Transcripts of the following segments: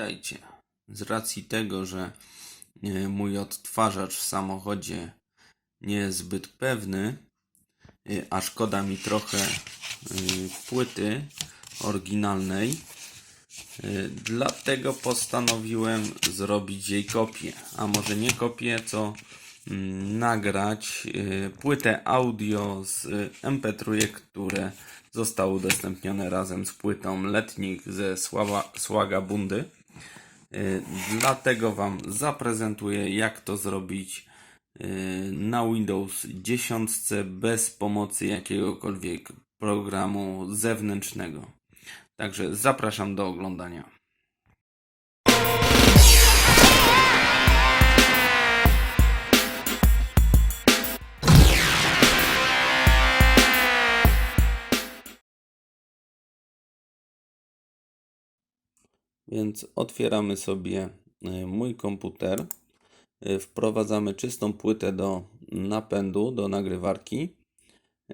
Witajcie. Z racji tego, że e, mój odtwarzacz w samochodzie nie jest zbyt pewny, e, a szkoda mi trochę e, płyty oryginalnej, dlatego postanowiłem zrobić jej kopię. A może nie kopię, co mm, nagrać płytę audio z MP3, które zostały udostępnione razem z płytą Letnik ze Sława, Słaga Bundy. Y, Dlatego Wam zaprezentuję, jak to zrobić y, na Windows 10 bez pomocy jakiegokolwiek programu zewnętrznego. Także zapraszam do oglądania. Więc otwieramy sobie y, mój komputer, y, wprowadzamy czystą płytę do napędu, do nagrywarki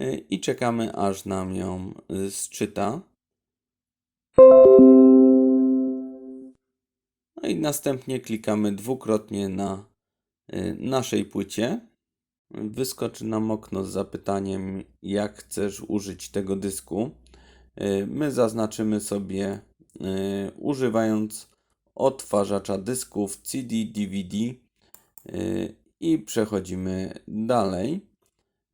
y, i czekamy aż nam ją zczyta. No i następnie klikamy dwukrotnie na naszej płycie. Wyskoczy nam okno z zapytaniem, jak chcesz użyć tego dysku. My zaznaczymy sobie y, używając odtwarzacza dysków CD, DVD y, i przechodzimy dalej.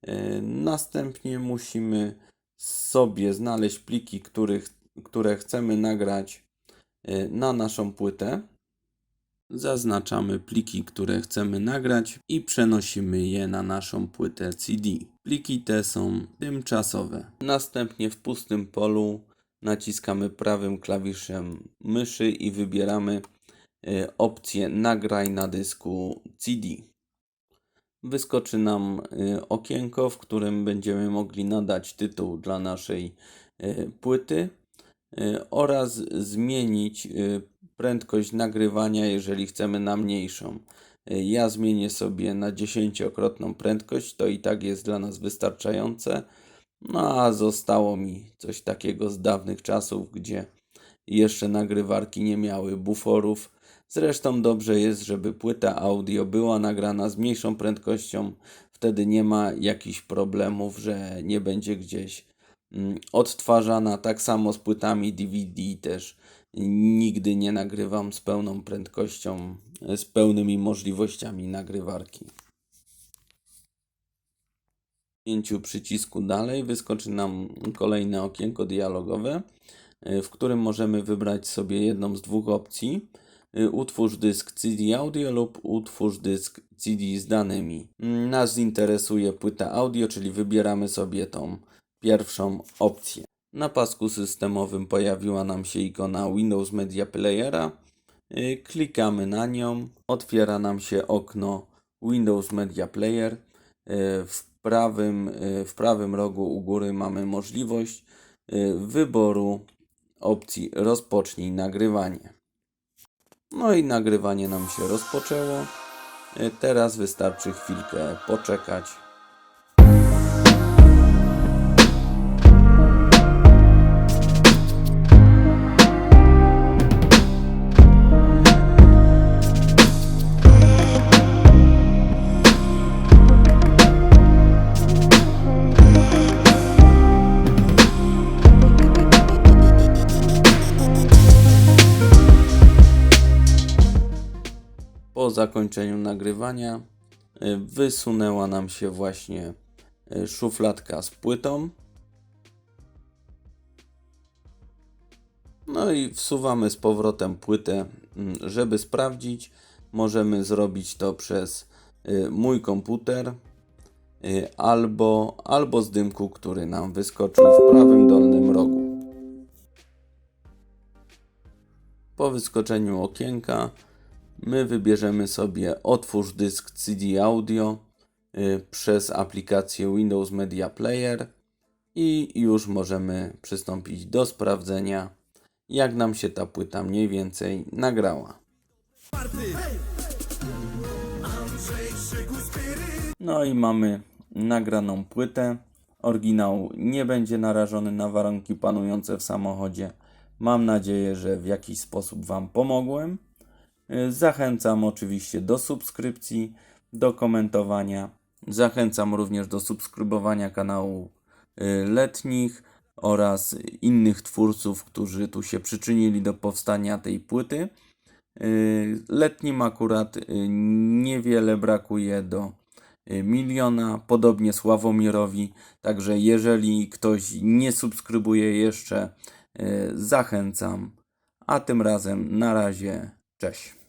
Y, Następnie musimy sobie znaleźć pliki, których, które chcemy nagrać na naszą płytę. Zaznaczamy pliki, które chcemy nagrać i przenosimy je na naszą płytę CD. Pliki te są tymczasowe. Następnie w pustym polu naciskamy prawym klawiszem myszy i wybieramy y, opcję Nagraj na dysku CD. Wyskoczy nam y, okienko, w którym będziemy mogli nadać tytuł dla naszej y, płyty oraz zmienić prędkość nagrywania, jeżeli chcemy na mniejszą. Ja zmienię sobie na dziesięciokrotną prędkość, to i tak jest dla nas wystarczające. No a zostało mi coś takiego z dawnych czasów, gdzie jeszcze nagrywarki nie miały buforów. Zresztą dobrze jest, żeby płyta audio była nagrana z mniejszą prędkością. Wtedy nie ma jakichś problemów, że nie będzie gdzieś mm, odtwarzana. Tak samo z płytami DVD też nigdy nie nagrywam z pełną prędkością, z pełnymi możliwościami nagrywarki. Kliknięciu przycisku dalej wyskoczy nam kolejne okienko dialogowe, y, w którym możemy wybrać sobie jedną z dwóch opcji. Y, Utwórz dysk CD audio lub utwórz dysk CD z danymi. Mm, Nas interesuje płyta audio, czyli wybieramy sobie tą pierwszą opcję. Na pasku systemowym pojawiła nam się ikona Windows Media Playera. Y, Klikamy na nią, otwiera nam się okno Windows Media Player. W prawym, y, w prawym rogu u góry mamy możliwość y, wyboru opcji rozpocznij nagrywanie. No i nagrywanie nam się rozpoczęło. Y, Teraz wystarczy chwilkę poczekać. Po zakończeniu nagrywania y, wysunęła nam się właśnie y, szufladka z płytą. No i wsuwamy z powrotem płytę, mm, żeby sprawdzić. Możemy zrobić to przez y, mój komputer albo, albo z dymku, który nam wyskoczył w prawym dolnym rogu. Po wyskoczeniu okienka my wybierzemy sobie otwórz dysk CD audio y, przez aplikację Windows Media Player i już możemy przystąpić do sprawdzenia, jak nam się ta płyta mniej więcej nagrała. No i mamy nagraną płytę. Oryginał nie będzie narażony na warunki panujące w samochodzie, Mam nadzieję, że w jakiś sposób Wam pomogłem. Y, Zachęcam oczywiście do subskrypcji, do komentowania. Zachęcam również do subskrybowania kanału y, letnich oraz innych twórców, którzy tu się przyczynili do powstania tej płyty. Y, Letnim akurat niewiele brakuje do miliona, podobnie Sławomirowi. Także jeżeli ktoś nie subskrybuje jeszcze, zachęcam. A tym razem na razie, cześć.